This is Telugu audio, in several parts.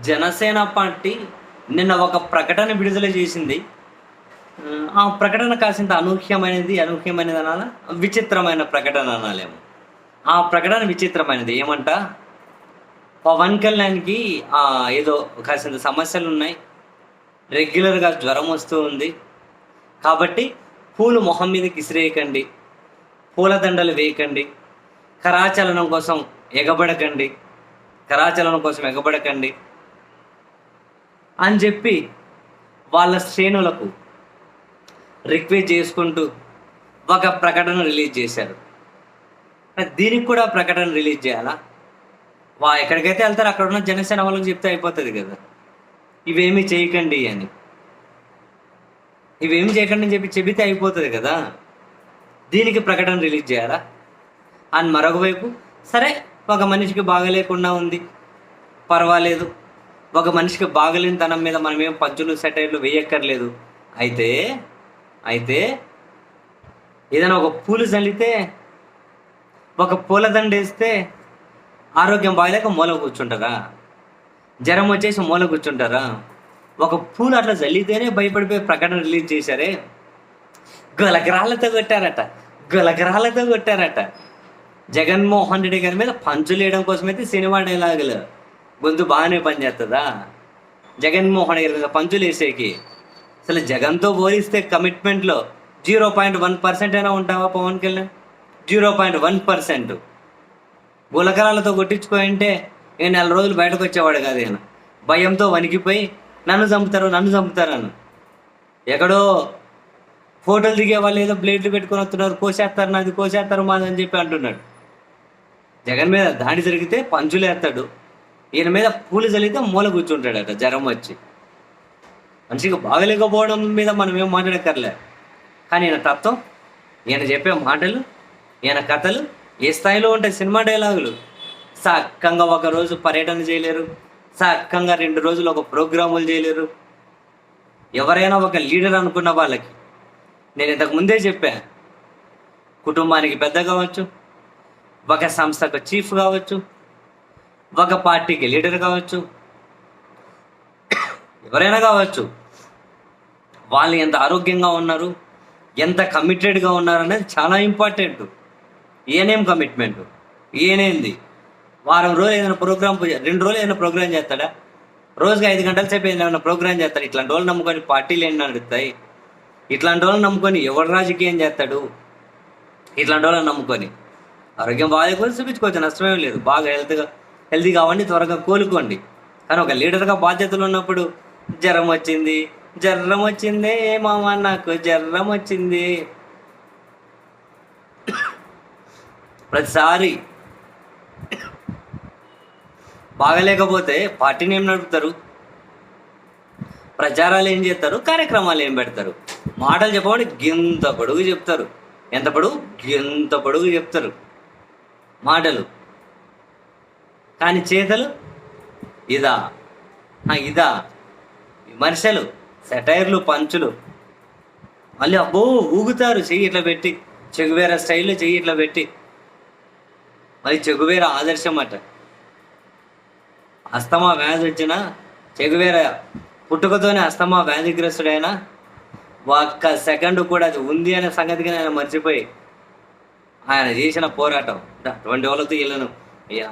జనసేన పార్టీ నిన్న ఒక ప్రకటన విడుదల చేసింది. ఆ ప్రకటన కాసింత అనూహ్యమైనది అనూహ్యమైనది అనాలా? విచిత్రమైన ప్రకటన అనాలేమో. ఆ ప్రకటన విచిత్రమైనది. ఏమంట? పవన్ కళ్యాణ్కి ఏదో కాసింత సమస్యలు ఉన్నాయి రెగ్యులర్గా జ్వరం వస్తూ ఉంది. కాబట్టి పూలు మొహం మీద కిసిరేయకండి. పూలదండలు వేయకండి. కరాచలనం కోసం ఎగబడకండి. కరాచలనం కోసం ఎగబడకండి. అని చెప్పి వాళ్ళ శ్రేణులకు రిక్వెస్ట్ చేసుకుంటూ ఒక ప్రకటన రిలీజ్ చేశారు. దీనికి కూడా ప్రకటన రిలీజ్ చేయాలా? వా ఎక్కడికైతే వెళ్తారో అక్కడ ఉన్న జనసేన వాళ్ళకి చెప్తే అయిపోతుంది కదా. ఇవేమీ చేయకండి అని. ఇవేమి చేయకండి అని చెప్పి చెబితే అయిపోతుంది కదా. దీనికి ప్రకటన రిలీజ్ చేయాలా? అండ్ మరొక వైపు సరే ఒక మనిషికి బాగలేకుండా ఉంది. పర్వాలేదు. ఒక మనిషికి బాగలేని తనం మీద మనం ఏం పంచులు సెటైర్లు వేయక్కర్లేదు. అయితే అయితే ఏదైనా ఒక పూలు చల్లితే ఒక పూలదండ వేస్తే ఆరోగ్యం బాగలేక మూల కూర్చుంటారా జ్వరం వచ్చేసి మూల కూర్చుంటారా? ఒక పూలు అట్లా చల్లితేనే భయపడిపోయి ప్రకటన రిలీజ్ చేశారే? గలగ్రహాలతో కొట్టారట. గలగ్రహాలతో కొట్టారట. జగన్మోహన్ రెడ్డి గారి మీద పంచులు వేయడం కోసమైతే సినిమా డైలాగులు. గొంతు బాగానే పనిచేస్తుందా? జగన్మోహన్ రెడ్డి గారి పంచులు వేసేకి. అసలు జగన్తో పోలిస్తే కమిట్మెంట్లో జీరో పాయింట్ వన్ పర్సెంట్ అయినా ఉంటావా Pavan Kalyan? Zero point one percent. గులకరాలతో కొట్టించుకోయంటే ఏ నెల రోజులు బయటకు వచ్చేవాడు కాదు ఈయన. భయంతో వణికిపోయి నన్ను చంపుతారు నన్ను చంపుతారు ఎక్కడో ఫోటోలు దిగే వాళ్ళు ఏదో బ్లేడ్లు పెట్టుకొని వస్తున్నారు కోసేస్తారు నాది కోసేస్తారు మాది అని చెప్పి అంటున్నాడు. జగన్ మీద దాడి జరిగితే పంచులేస్తాడు ఈయన మీద పూలు చల్లితే మూల కూర్చుంటాడట జ్వరం వచ్చి. మనిషికి బాగలేకపోవడం మీద మనం ఏం మాట్లాడక్కర్లే. కానీ ఈయన తత్వం ఈయన చెప్పే మాటలు ఈయన కథలు ఏ స్థాయిలో ఉంటాయి సినిమా డైలాగులు సక్కంగా ఒక రోజు పర్యటన చేయలేరు సక్కంగా రెండు రోజులు ఒక ప్రోగ్రాములు చేయలేరు. ఎవరైనా ఒక లీడర్ అనుకున్న వాళ్ళకి నేను ఇంతకు ముందే చెప్పా కుటుంబానికి పెద్ద కావచ్చు ఒక సంస్థకు చీఫ్ కావచ్చు ఒక పార్టీకి లీడర్ కావచ్చు ఎవరైనా కావచ్చు వాళ్ళు ఎంత ఆరోగ్యంగా ఉన్నారు ఎంత కమిటెడ్గా ఉన్నారు అనేది చాలా ఇంపార్టెంట్ ఈయనేం కమిట్మెంట్ ఏనేంది వారం రోజులు ఏదైనా ప్రోగ్రామ్ రెండు రోజులు ఏదైనా ప్రోగ్రామ్ చేస్తాడా? రోజుకి ఐదు గంటల సేపు ఏదైనా ప్రోగ్రామ్ చేస్తాడు? ఇట్లాంటి వాళ్ళు నమ్ముకొని పార్టీలు ఏంటి నడుస్తాయి? ఇట్లాంటి వాళ్ళని నమ్ముకొని ఎవరు రాజకీయం చేస్తాడు? ఇట్లాంటి వాళ్ళని నమ్ముకొని. ఆరోగ్యం బాగాలేకపోతే చూపించుకోవచ్చు నష్టమేం లేదు. బాగా హెల్త్గా హెల్తీగా కావండి త్వరగా కోలుకోండి. కానీ ఒక లీడర్గా బాధ్యతలు ఉన్నప్పుడు జ్వరం వచ్చింది జ్వరం వచ్చిందే మామ నాకు జ్వరం వచ్చింది. ప్రతిసారి బాగలేకపోతే పార్టీని ఏం నడుపుతారు? ప్రచారాలు ఏం చేస్తారు? కార్యక్రమాలు ఏం పెడతారు? మాటలు చెప్పమని గింత పొడుగు చెప్తారు. ఎంత పొడుగు? గింత పొడుగు చెప్తారు. మాటలు. కానీ చేతలు ఇదా. ఆ, ఇదా. విమర్శలు సెటైర్లు పంచులు. మళ్ళీ అబ్బో ఊగుతారు చెయ్యి ఇట్లా పెట్టి. చెగువేర స్టైల్లో చెయ్యి ఇట్లా పెట్టి. మళ్ళీ చెగువేర ఆదర్శం అట. అస్తమా వ్యాధి వచ్చిన చెగువేర పుట్టుకతోనే అస్తమా వ్యాధిగ్రస్తుడైనా ఒక్క సెకండ్ కూడా అది ఉంది అనే సంగతిగా ఆయన మర్చిపోయి ఆయన చేసిన పోరాటం. అటువంటి వాళ్ళతో వెళ్ళను.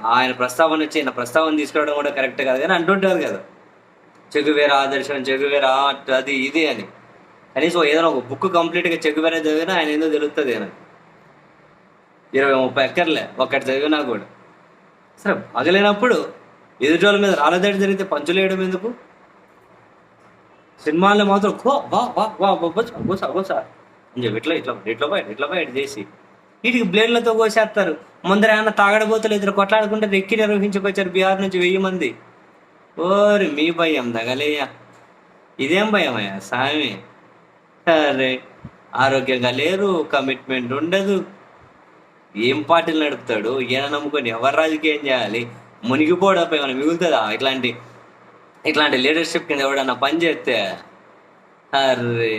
ఆయన ప్రస్తావన వచ్చి ఆయన ప్రస్తావన తీసుకురావడం కూడా కరెక్ట్ కాదు కానీ అంటుంటారు కదా. చెగువేరా దర్శనం చెగువేరా అది ఇది అని. కనీసం ఏదైనా ఒక బుక్ కంప్లీట్గా చెగువేరా చదివినా ఆయన ఏదో తెలుస్తుంది అని ఇరవై ముప్పై ఎక్కర్లే ఒక్కటి చదివినా కూడా. సరే పగలేనప్పుడు ఎదుటోళ్ళ మీద రాళ్ళదాడి జరిగితే పంచులు వేయడం ఎందుకు? సినిమాల్లో మాత్రం కో వా వా వా బొబ్బ బొచ్చ బొచ్చ అని చెప్పి ఇట్లా ఇట్లా ఇట్లా పోయి ఇట్లా పోయి చేసి వీటికి బ్లేడ్లతో కోసేస్తారు. ముందర ఏమన్నా తాగడబోతులు ఇద్దరు కొట్లాడుకుంటే రెక్కి నిర్వహించుకొచ్చారు బీహార్ నుంచి వెయ్యి మంది. ఓరి మీ భయం తగలేయ్యా ఇదేం భయం అయ్యా సామి. అరే ఆరోగ్యంగా లేరు కమిట్మెంట్ ఉండదు. ఏం పార్టీలు నడుపుతాడు? ఈయన నమ్ముకొని ఎవరు రాజకీయం చేయాలి? మునిగిపోవడం ఏమైనా మిగులుతుందా? ఇట్లాంటి ఇట్లాంటి లీడర్షిప్ కింద ఎవడన్నా పని చేస్తే? అరే